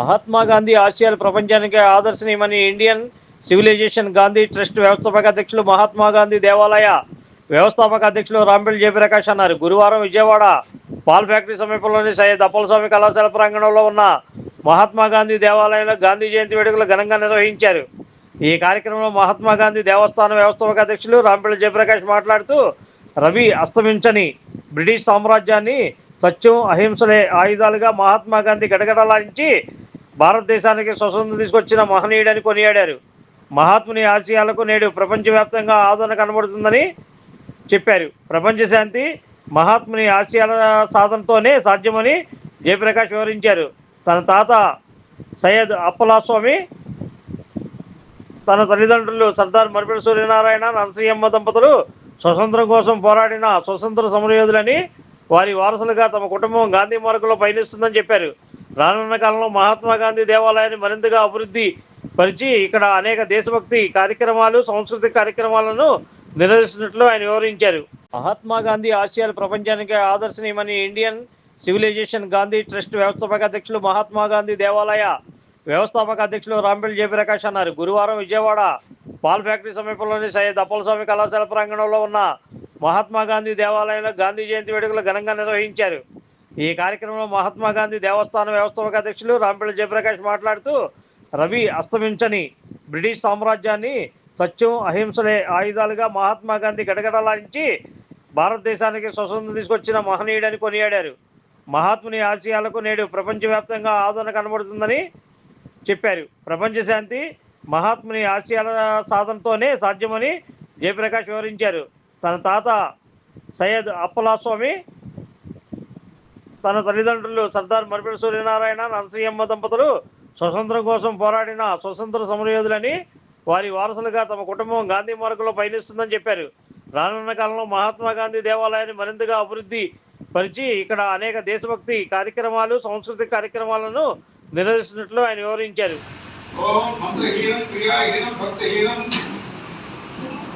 మహాత్మా గాంధీ ఆశయాలు ప్రపంచానికి ఆదర్శనీయమని ఇండియన్ సివిలైజేషన్ గాంధీ ట్రస్ట్ వ్యవస్థాపక అధ్యక్షులు మహాత్మా గాంధీ దేవాలయ వ్యవస్థాపక అధ్యక్షులు రాంపల్లి జయప్రకాష్ అన్నారు. గురువారం విజయవాడ పాల్ ఫ్యాక్టరీ సమీపంలోని సయ్యద్ అప్పలస్వామి కళాశాల ప్రాంగణంలో ఉన్న మహాత్మా గాంధీ దేవాలయంలో గాంధీ జయంతి వేడుకలు ఘనంగా నిర్వహించారు. ఈ కార్యక్రమంలో మహాత్మా గాంధీ దేవస్థాన వ్యవస్థాపక అధ్యక్షులు రాంపల్లి జయప్రకాష్ మాట్లాడుతూ రవి అస్తమించని బ్రిటిష్ సామ్రాజ్యాన్ని సత్యం అహింసలే ఆయుధాలుగా మహాత్మా గాంధీ గడగడలాంచి భారతదేశానికి స్వతంత్రం తీసుకొచ్చిన మహనీయుడని కొనియాడారు. మహాత్ముని ఆశయాలకు నేడు ప్రపంచవ్యాప్తంగా ఆదరణ కనబడుతుందని చెప్పారు. ప్రపంచ శాంతి మహాత్ముని ఆశయాల సాధనతోనే సాధ్యమని జయప్రకాష్ వివరించారు. తన తాత సయ్యద్ అప్పలాస్వామి తన తల్లిదండ్రులు సర్దార్ మర్పిడి సూర్యనారాయణ నరసింహమ్మ దంపతులు స్వతంత్రం కోసం పోరాడిన స్వతంత్ర సమరయోధులని వారి వారసులుగా తమ కుటుంబం గాంధీ మార్గంలో పయనిస్తుందని చెప్పారు. రానున్న కాలంలో మహాత్మా గాంధీ దేవాలయాన్ని మరింతగా అభివృద్ధి పరిచి ఇక్కడ అనేక దేశభక్తి కార్యక్రమాలు సాంస్కృతిక కార్యక్రమాలను నిర్వహిస్తున్నట్లు ఆయన వివరించారు. మహాత్మా గాంధీ ఆసియాలు ప్రపంచానికి ఆదర్శనీయమని ఇండియన్ సివిలైజేషన్ గాంధీ ట్రస్ట్ వ్యవస్థాపక అధ్యక్షులు మహాత్మా గాంధీ దేవాలయ వ్యవస్థాపక అధ్యక్షులు రాంపల్లి జయప్రకాష్ అన్నారు. గురువారం విజయవాడ పాల్ ఫ్యాక్టరీ సమీపంలోని సయ్యద్ అప్పలస్వామి కళాశాల ప్రాంగణంలో ఉన్న మహాత్మా గాంధీ దేవాలయంలో గాంధీ జయంతి వేడుకలు ఘనంగా నిర్వహించారు. ఈ కార్యక్రమంలో మహాత్మా గాంధీ దేవస్థాన వ్యవస్థాపక అధ్యక్షులు రాంపల్లి జయప్రకాష్ మాట్లాడుతూ రవి అస్తమించని బ్రిటిష్ సామ్రాజ్యాన్ని సత్యం అహింసలే ఆయుధాలుగా మహాత్మా గాంధీ గడగడలాడించి భారతదేశానికి స్వతంత్రం తీసుకొచ్చిన మహనీయుడని కొనియాడారు. మహాత్ముని ఆశయాలకు నేడు ప్రపంచవ్యాప్తంగా ఆదరణ కనబడుతుందని చెప్పారు. ప్రపంచ శాంతి మహాత్ముని ఆశయాల సాధనతోనే సాధ్యమని జయప్రకాష్ వివరించారు. తన తాత సయ్యద్ అప్పలాస్వామి తన తల్లిదండ్రులు సర్దార్ మరిపెడ సూర్యనారాయణ నరసింహమ్మ దంపతులు స్వతంత్రం కోసం పోరాడిన స్వతంత్ర సమరయోధులని వారి వారసులుగా తమ కుటుంబం గాంధీ మార్గంలో పయనిస్తుందని చెప్పారు. రానున్న కాలంలో మహాత్మా గాంధీ దేవాలయాన్ని మరింతగా అభివృద్ధి పరిచి ఇక్కడ అనేక దేశభక్తి కార్యక్రమాలు సాంస్కృతిక కార్యక్రమాలను నిర్వహిస్తున్నట్లు ఆయన వివరించారు.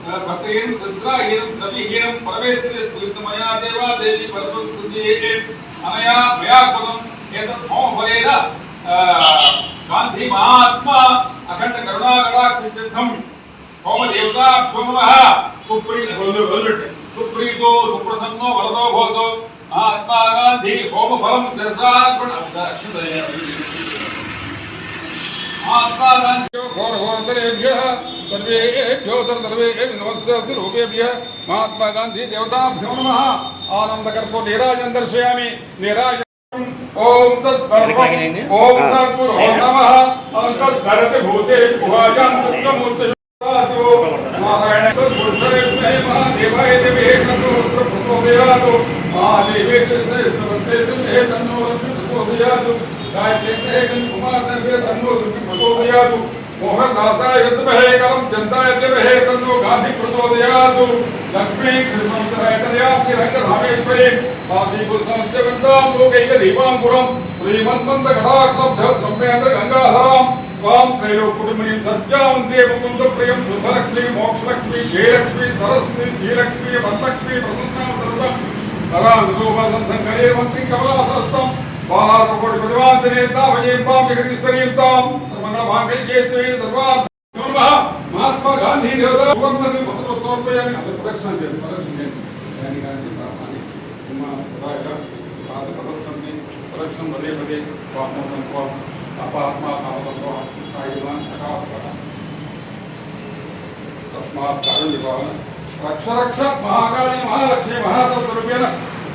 ఓం మంత్రహీనం క్రియాహీనం భక్తహీనం ఆ, దేవా దేవి పరమస్తుంది అనయా మయాకృతం ఏతత్ మమ ఫలేన ఆ, గాంధీ మహాత్మా అఖండ కరుణాకటాక్ష సిద్ధం హోమ దేవతా సోమవ సుప్రీత సుప్రీతో సుప్రసన్నో వరదో భవతో మహాత్మా గాంధీ హోమ ఫలం శిరసార్పణ महात्मा गांधी देवताभ्यो नमः आनन्दकर्पो नीराजनं दर्शयामि नीराजनं ॐ तत्सर्वम् ॐ तत्पुरो नमः तत्सरति भूतेषु गुहायां तत्समूर्तिषु नारायण तत्पुरुषेभ्यः महादेवाय देवे तन्नो प्रचोदयातु महादेवे कृष्णे तन्नो प्रचोदयातु गायत्रे कुमार देवे तन्नो प्रचोदयातु मोहनदासाय यद्महे कलम जनताय देवहे तन्नो गांधी प्रचोदयातु लक्ष्मी कृष्णोत्तराय कल्याप्ति रंगधामेश्वरी आदिपुर संस्थापन्तां लोकैक दीपांकुरं श्रीमन्मन्त घटाक्लब्ध ब्रह्मेन्द्र गंगाधरां त्वां त्रैलोकुटुम्बनीं सज्जावन्ते मुकुन्दप्रियं शुभलक्ष्मी मोक्षलक्ष्मी जयलक्ष्मी सरस्वती श्रीलक्ष्मी वरलक्ष्मी प्रसन्नां सर्वं कलानुशोभसन्धङ्करे मन्त्रि कमलासहस्तं బాలార్పకోటి ప్రతివాంతరేద్దాం భజేద్దాం జగదీశ్వరీద్దాం సర్వనాభాంకరికేశ్వరీ సర్వా మహాత్మా గాంధీ దేవత ఉపమతి భక్తులు సమర్పయాన్ని అది ప్రదక్షిణ చేయండి ప్రదక్షిణ చేయండి దాని గాంధీ ప్రాణాన్ని ఉదాహరణ పాద ప్రదర్శనని ప్రదక్షిణ పదే తస్మాత్ కారుణ్య భావన రక్ష రక్ష మహాకాళి మహాలక్ష్మి మహాతత్వ రూపేణ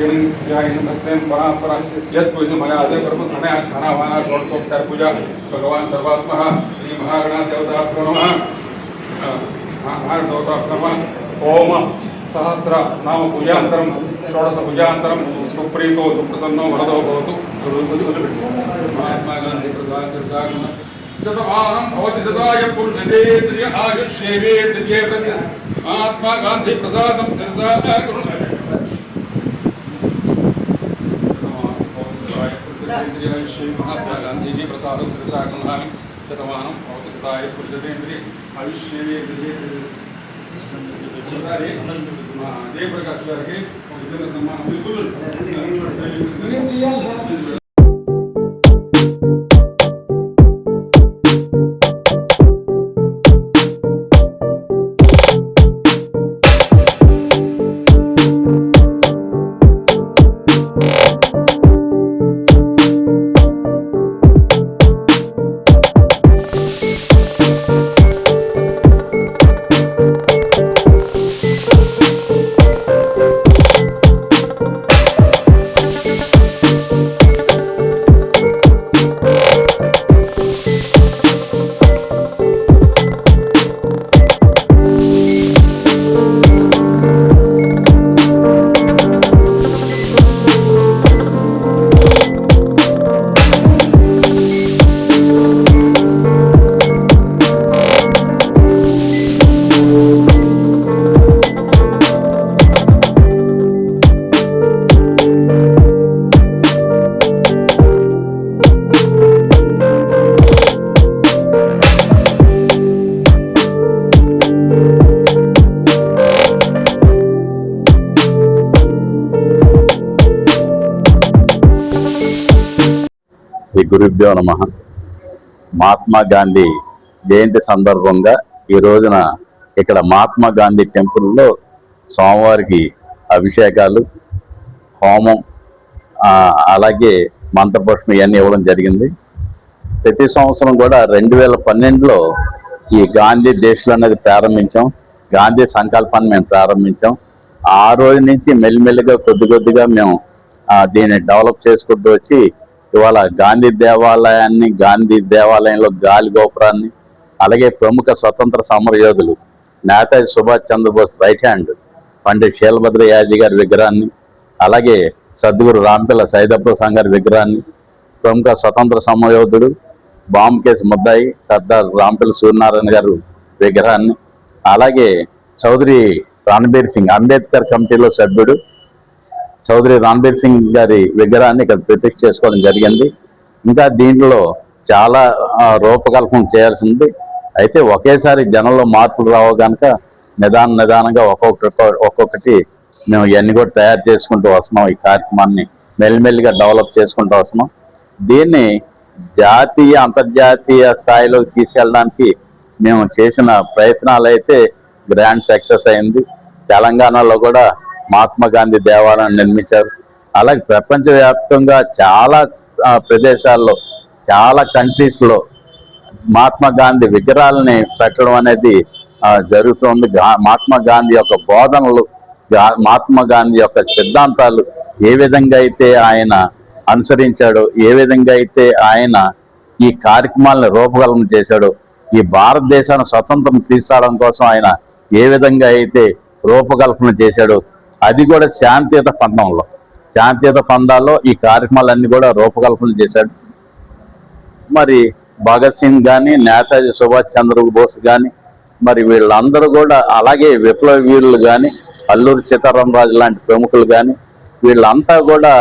गिणी या इन सत्यम परापरा यद पूजन मया अजय कर्म समय खाना वाना षोडशोपचार पूजा भगवान सर्वात्मा श्री महागणा देवता प्रणव महागण देवता प्रणव ओम सहस्र नाम पूजांतरम षोडश पूजांतरम सुप्रीतो सुप्रसन्नो वरदो भवतु महात्मा गांधी प्रधान भवति गांधी గాంధీజీ ప్రసాదం శిరసా కరుణామి శతమానం అవతస్తాయ పురుషేంద్రి ఆయుష్యేంద్రియ జయప్రకాష్ గారికి విద్యుత్ సన్మానం శ్రీ గురుభ్యో నమ. మహాత్మా గాంధీ జయంతి సందర్భంగా ఈ రోజున ఇక్కడ మహాత్మా గాంధీ టెంపుల్లో స్వామివారికి అభిషేకాలు హోమం అలాగే మంత్రపుష్పం ఇవన్నీ ఇవ్వడం జరిగింది. ప్రతి సంవత్సరం కూడా రెండు వేల పన్నెండులో ఈ గాంధీ దేశంలో అనేది ప్రారంభించాం. గాంధీ సంకల్పాన్ని మేము ప్రారంభించాం. ఆ రోజు నుంచి మెల్లిమెల్లిగా కొద్ది కొద్దిగా మేము దీన్ని డెవలప్ చేసుకుంటూ వచ్చి ఇవాళ గాంధీ దేవాలయాన్ని గాంధీ దేవాలయంలో గాలి గోపురాన్ని అలాగే ప్రముఖ స్వతంత్ర సమర యోధులు నేతాజీ సుభాష్ చంద్రబోస్ రైట్ హ్యాండ్ పండిట్ శీలభద్ర యాజీ గారి విగ్రహాన్ని అలాగే సద్గురు రాంపిల్ల సైదబ్బ గారి విగ్రహాన్ని ప్రముఖ స్వతంత్ర సమరయోధుడు బాంబు కేసు ముద్దాయి సర్దార్ రాంపిల్ల సూర్యనారాయణ గారు విగ్రహాన్ని అలాగే చౌదరి రణబీర్ సింగ్ అంబేద్కర్ కమిటీలో సభ్యుడు చౌదరి రణబీర్ సింగ్ గారి విగ్రహాన్ని ఇక్కడ ప్రతిష్ఠ చేసుకోవడం జరిగింది. ఇంకా దీంట్లో చాలా రూపకల్పన చేయాల్సి ఉంది అయితే ఒకేసారి జనంలో మార్పులు రావు కనుక నిదాన నిదానంగా ఒక్కొక్క ఒక్కొక్కటి మేము ఇవన్నీ కూడా తయారు చేసుకుంటూ వస్తున్నాం. ఈ కార్యక్రమాన్ని మెల్లిమెల్లిగా డెవలప్ చేసుకుంటూ వస్తున్నాం. దీన్ని జాతీయ అంతర్జాతీయ స్థాయిలోకి తీసుకెళ్ళడానికి మేము చేసిన ప్రయత్నాలు అయితే గ్రాండ్ సక్సెస్ అయింది. తెలంగాణలో కూడా మహాత్మా గాంధీ దేవాలయం నిర్మించారు. అలాగే ప్రపంచవ్యాప్తంగా చాలా ప్రదేశాల్లో చాలా కంట్రీస్లో మహాత్మా గాంధీ విగ్రహాలని పెట్టడం అనేది జరుగుతుంది. జరుగుతోంది మహాత్మా గాంధీ యొక్క బోధనలు మహాత్మా గాంధీ యొక్క సిద్ధాంతాలు ఏ విధంగా అయితే ఆయన అనుసరించాడో ఏ విధంగా అయితే ఆయన ఈ కార్యక్రమాలను రూపకల్పన చేశాడో ఈ భారతదేశాన్ని స్వతంత్రం తీసుకోవడం కోసం ఆయన ఏ విధంగా అయితే రూపకల్పన చేశాడో అది కూడా శాంతియుత పందంలో శాంతియుత పందాల్లో ఈ కార్యక్రమాలన్నీ కూడా రూపకల్పన చేశాడు. మరి భగత్ సింగ్ కానీ నేతాజీ సుభాష్ చంద్ర బోస్ కానీ మరి వీళ్ళందరూ కూడా అలాగే విప్లవ వీరులు కానీ అల్లూరి సీతారామరాజు లాంటి ప్రముఖులు కానీ వీళ్ళంతా కూడా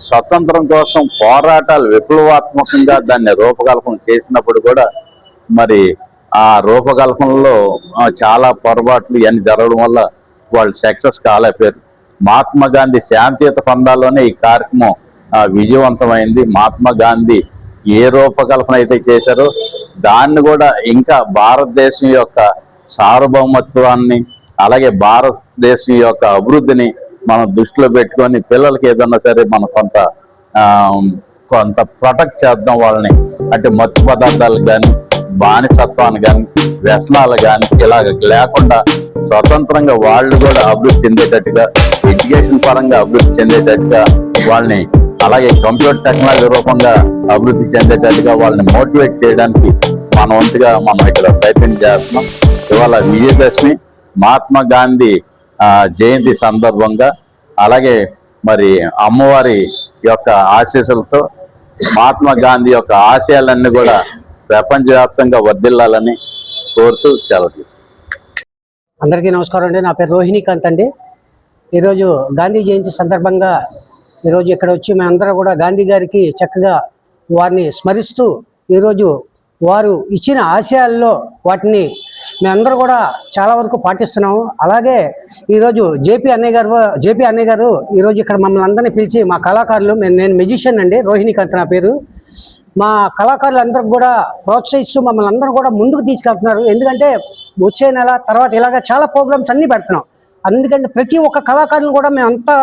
స్వతంత్రం కోసం పోరాటాలు విప్లవాత్మకంగా దాన్ని రూపకల్పన చేసినప్పుడు కూడా మరి ఆ రూపకల్పనలో చాలా పొరపాట్లు ఇవన్నీ జరగడం వల్ల వాళ్ళు సక్సెస్ కాలేపారు మహాత్మా గాంధీ శాంతియుత పందాల్లోనే ఈ కార్యక్రమం విజయవంతమైంది. మహాత్మా గాంధీ ఏ రూపకల్పన అయితే చేశారో దాన్ని కూడా ఇంకా భారతదేశం యొక్క సార్వభౌమత్వాన్ని అలాగే భారతదేశం యొక్క అభివృద్ధిని మనం దృష్టిలో పెట్టుకొని పిల్లలకి ఏదన్నా సరే మనం కొంత కొంత ప్రొటెక్ట్ చేద్దాం వాళ్ళని. అంటే మత్తు పదార్థాలు కానీ బానిసత్వాన్ని కానీ వ్యసనాలు కానీ ఇలాగ లేకుండా స్వతంత్రంగా వాళ్ళు కూడా అభివృద్ధి చెందేటట్టుగా ఎడ్యుకేషన్ పరంగా అభివృద్ధి చెందేటట్టుగా వాళ్ళని అలాగే కంప్యూటర్ టెక్నాలజీ రూపంగా అభివృద్ధి చెందేటట్టుగా వాళ్ళని మోటివేట్ చేయడానికి మన వంతుగా మనం ఇక్కడ ప్రయత్నం చేస్తున్నాం. ఇవాళ విజయదశమి మహాత్మా గాంధీ జయంతి సందర్భంగా అలాగే మరి అమ్మవారి యొక్క ఆశీస్సులతో మహాత్మా గాంధీ యొక్క ఆశయాలన్నీ కూడా ప్రపంచవ్యాప్తంగా వర్దిల్లాలని కోరుతూ సెలవు తీసుకుంటాం అందరికీ నమస్కారం అండి. నా పేరు రోహిణీకాంత్ అండి. ఈరోజు గాంధీ జయంతి సందర్భంగా ఈరోజు ఇక్కడ వచ్చి మేమందరం కూడా గాంధీ గారికి చక్కగా వారిని స్మరిస్తూ ఈరోజు వారు ఇచ్చిన ఆశయాల్లో వాటిని మేమందరూ కూడా చాలా వరకు పాటిస్తున్నాము. అలాగే ఈరోజు జేపీ అన్నయ్య గారు జేపీ అన్నయ్య గారు ఈరోజు ఇక్కడ మమ్మల్ని అందరినీ పిలిచి మా కళాకారులు మేము నేను మెజిషియన్ అండి రోహిణీకాంత్ నా పేరు. మా కళాకారులందరికి కూడా ప్రోత్సహిస్తూ మమ్మల్ని అందరూ కూడా ముందుకు తీసుకెళ్తున్నారు. ఎందుకంటే వచ్చే నెల తర్వాత ఇలాగ చాలా ప్రోగ్రామ్స్ అన్నీ పెడుతున్నాం. అందుకని ప్రతి ఒక్క కళాకారులు కూడా మేము అంతా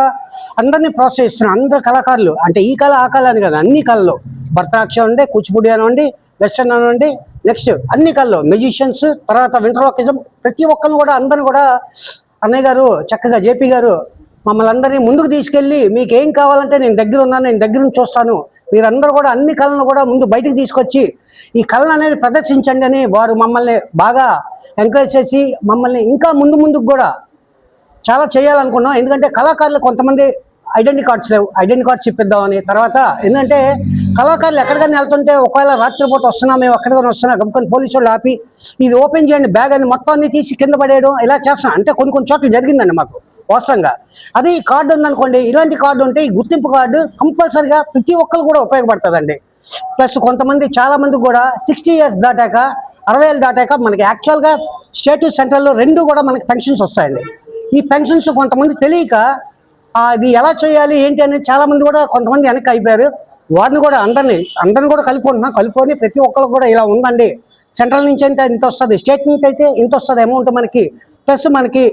అందరినీ ప్రోత్సహిస్తున్నాం. అందరు కళాకారులు అంటే ఈ కళ ఆ కళ అని కదా అన్ని కళలు. భరతనాట్యం అండి కూచిపూడి అనండి వెస్టర్న్ అనండి నెక్స్ట్ అన్ని కళలు మ్యూజిషియన్స్ తర్వాత వింట్రోకిజం ప్రతి ఒక్కరు కూడా అందరిని కూడా అన్నయ్య గారు చక్కగా జేపీ గారు మమ్మల్ని అందరినీ ముందుకు తీసుకెళ్ళి మీకు ఏం కావాలంటే నేను దగ్గర ఉన్నాను నేను దగ్గర నుంచి చూస్తాను. మీరందరూ కూడా అన్ని కళలను కూడా ముందు బయటకు తీసుకొచ్చి ఈ కళను అనేది ప్రదర్శించండి అని వారు మమ్మల్ని బాగా ఎంకరేజ్ చేసి మమ్మల్ని ఇంకా ముందు ముందుకు కూడా చాలా చేయాలనుకున్నాం. ఎందుకంటే కళాకారులు కొంతమంది ఐడెంటిటీ కార్డ్స్ లేవు. ఐడెంటిటీ కార్డ్స్ ఇప్పిద్దామని. తర్వాత ఎందుకంటే కళాకారులు ఎక్కడికైనా వెళ్తుంటే ఒకవేళ రాత్రిపూట వస్తున్నా మేము ఎక్కడికైనా వస్తున్నా గమ్ముకొని పోలీసు వాళ్ళు ఆపి ఇది ఓపెన్ చేయండి బ్యాగ్ అని మొత్తం అన్ని తీసి కింద పడేయడం ఇలా చేస్తున్నాం. అంటే కొన్ని కొన్ని చోట్ల జరిగిందండి మాకు వాస్తవంగా. అదే ఈ కార్డు ఉందనుకోండి ఇలాంటి కార్డు ఉంటే ఈ గుర్తింపు కార్డు కంపల్సరిగా ప్రతి ఒక్కరు కూడా ఉపయోగపడుతుందండి. ప్లస్ కొంతమంది చాలా మంది కూడా సిక్స్టీ ఇయర్స్ దాటాక అరవై ఏళ్ళు దాటాక మనకి యాక్చువల్గా స్టేట్ సెంట్రల్లో రెండు కూడా మనకి పెన్షన్స్ వస్తాయండి. ఈ పెన్షన్స్ కొంతమంది తెలియక అది ఎలా చేయాలి ఏంటి అనేది చాలామంది కూడా కొంతమంది వెనక్కి అయిపోయారు. వారిని కూడా అందరినీ అందరిని కూడా కలుపుకుంటున్నాం. కలుపుకొని ప్రతి ఒక్కరికి కూడా ఇలా ఉందండి సెంట్రల్ నుంచి అయితే ఇంత వస్తుంది స్టేట్ నుంచి అయితే ఇంత వస్తుంది అమౌంట్ మనకి. ప్లస్ మనకి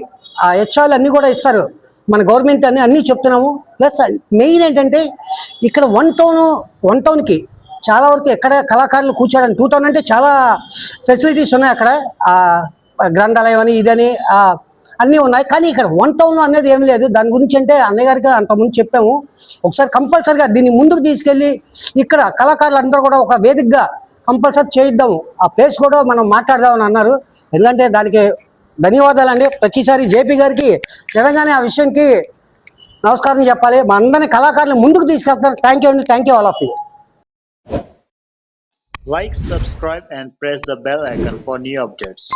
ఆ హెచ్ఆర్లు అన్నీ కూడా ఇస్తారు. మన గవర్నమెంట్ అన్ని అన్నీ చెప్తున్నాము. ప్లస్ మెయిన్ ఏంటంటే ఇక్కడ వన్ టౌన్ వన్ టౌన్కి చాలా వరకు ఎక్కడ కళాకారులు కూర్చోడానికి టూ టౌన్ అంటే చాలా ఫెసిలిటీస్ ఉన్నాయి అక్కడ. గ్రంథాలయం అని ఇదని ఆ, అన్నీ ఉన్నాయి. కానీ ఇక్కడ వన్ టౌన్లో అనేది ఏం లేదు. దాని గురించి అంటే అన్నయ్య గారికి అంతకుముందు చెప్పాము. ఒకసారి కంపల్సరిగా దీన్ని ముందుకు తీసుకెళ్ళి ఇక్కడ కళాకారులందరూ కూడా ఒక వేదికగా కంపల్సరీ చేయిద్దాము. ఆ ప్లేస్ కూడా మనం మాట్లాడదామని అన్నారు. ఎందుకంటే దానికి ధన్యవాదాలండి ప్రతిసారి జేపీ గారికి నిజంగానే ఆ విషయంకి నమస్కారం చెప్పాలి. మా అందరినీ కళాకారులు ముందుకు తీసుకెళ్తారు థ్యాంక్ యూ అండి. Thank you all of you like subscribe and press the bell icon for new updates